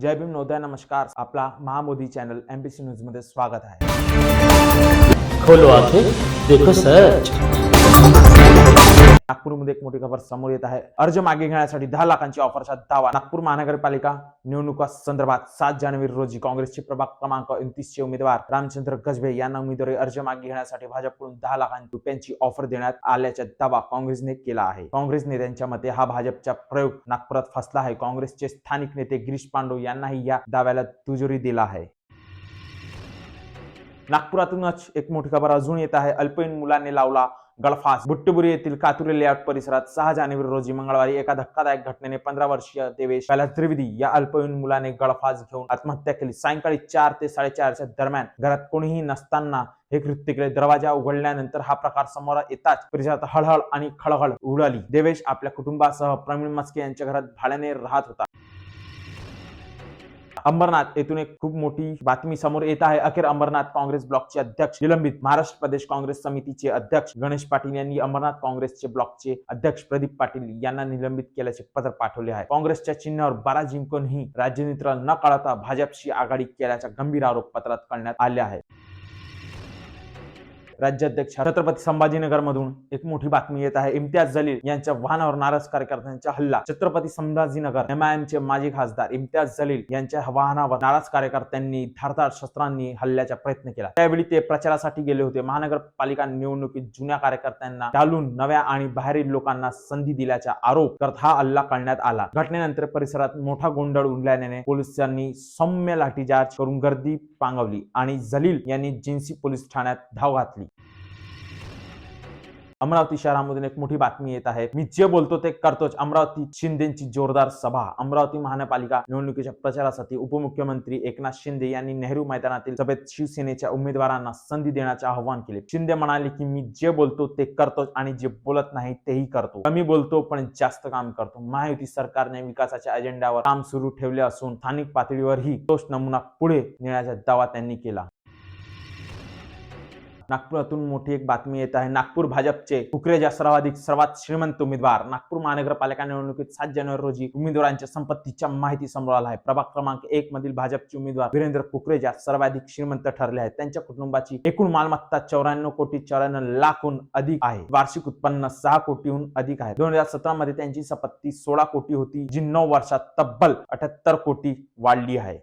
जय भीम नोदय नमस्कार. आपला महामोदी channel MBC न्यूजमध्ये स्वागत आहे. खोलो आखे देखो सच नागपूरमध्ये एक मोठी खबर समोर येत आहे. अर्ज मागे घेण्यासाठी दहा लाखांची ऑफरचा दावा. नागपूर महानगरपालिका निवडणुका संदर्भात सात जानेवारी रोजी काँग्रेसचे प्रभाग क्रमांक एकोणतीस चे उमेदवार रामचंद्र गजबे यांना उमेदवारी अर्ज मागे घेण्यासाठी भाजपकडून दहा लाख रुपयांची ऑफर देण्यात आल्याचा दावा काँग्रेसने केला आहे. काँग्रेस नेत्यांच्या मते हा भाजपचा प्रयोग नागपुरात फसला आहे. काँग्रेसचे स्थानिक नेते गिरीश पांडू यांनाही या दाव्याला दुजोरी दिला आहे. नागपुरातूनच एक मोठी खबर अजून येत आहे. अल्पवयीन मुलांनी लावला गळफास. बुट्टुबुरी येथील कातुरे लेआउट परिसरात सहा जानेवारी रोजी मंगळवारी एका धक्कादायक घटनेने पंधरा वर्षीय देवेश कैलास त्रिवेदी या अल्पवयीन मुलाने गळफास घेऊन आत्महत्या केली. सायंकाळी चार ते साडेचारच्या दरम्यान घरात कोणीही नसताना हे कृत्य केले दरवाजा उघडल्यानंतर हा प्रकार समोर येताच परिसरात हळहळ आणि खळहळ उडाली. देवेश आपल्या कुटुंबासह प्रवीण मस्के यांच्या घरात भाड्याने राहत होता. अंबरनाथ येथून एक खूप मोठी बातमी समोर येत आहे. अखेर अंबरनाथ काँग्रेस ब्लॉकचे अध्यक्ष निलंबित महाराष्ट्र प्रदेश काँग्रेस समितीचे अध्यक्ष गणेश पाटील यांनी अंबरनाथ काँग्रेसचे ब्लॉकचे अध्यक्ष प्रदीप पाटील यांना निलंबित केल्याचे पत्र पाठवले आहे. काँग्रेसच्या चिन्हावर बारा जिंकूनही राज्यनित्र न कळता भाजपशी आघाडी केल्याचा गंभीर आरोप पत्रात करण्यात आले आहे. राज्याध्यक्ष छत्रपती संभाजीनगर मधून एक मोठी बातमी येत आहे. इम्तियाज जलील यांच्या वाहनावर नाराज कार्यकर्त्यांचा हल्ला. छत्रपती संभाजीनगर एमआयएमचे माजी खासदार इम्तियाज जलील यांच्या वाहनावर नाराज कार्यकर्त्यांनी धारदार शस्त्रांनी हल्ल्याचा प्रयत्न केला. त्यावेळी ते प्रचारासाठी गेले होते. महानगरपालिका निवडणुकीत जुन्या कार्यकर्त्यांना टाळून नव्या आणि बाहेरील लोकांना संधी दिल्याचा आरोप करत हा हल्ला करण्यात आला. घटनेनंतर परिसरात मोठा गोंधळ उडल्याने पोलिसांनी सौम्य लाठीचार्ज करून गर्दी पांगवली आणि जलील यांनी जिन्सी पोलीस ठाण्यात धाव घातली. अमरावती शहरामधून एक मोठी बातमी येत आहे. मी जे बोलतो ते करतोच. अमरावती शिंदेची जोरदार सभा. अमरावती महानगरपालिका निवडणुकीच्या प्रचारासाठी उपमुख्यमंत्री एकनाथ शिंदे यांनी नेहरू मैदानातील सभेत शिवसेनेच्या उमेदवारांना संधी देण्याचे आवाहन केले. शिंदे म्हणाले की मी जे बोलतो ते करतोच आणि जे बोलत नाही तेही करतो. कमी बोलतो पण जास्त काम करतो. महायुती सरकारने विकासाच्या अजेंड्यावर काम सुरू ठेवले असून स्थानिक पातळीवरही तोच नमुना पुढे नेण्याचा दावा त्यांनी केला. नागपुरातून मोठी एक बातमी येत आहे. नागपूर भाजपचे कुकरेजा सर्वाधिक सर्वात श्रीमंत उमेदवार नागपूर महानगरपालिका निवडणुकीत सात जानेवारी रोजी उमेदवारांच्या संपत्तीच्या माहिती समोर आला आहे. प्रभाग क्रमांक एक मधील भाजपचे उमेदवार वीरेंद्र कुकरेजा सर्वाधिक श्रीमंत ठरले आहेत. त्यांच्या कुटुंबाची एकूण मालमत्ता चौऱ्याण्णव कोटी चौऱ्याण्णव लाखहून अधिक आहे. वार्षिक उत्पन्न सहा कोटीहून अधिक आहे. दोन हजार सतरा मध्ये त्यांची संपत्ती सोळा कोटी होती जी नऊ वर्षात तब्बल अठ्याहत्तर कोटी वाढली आहे.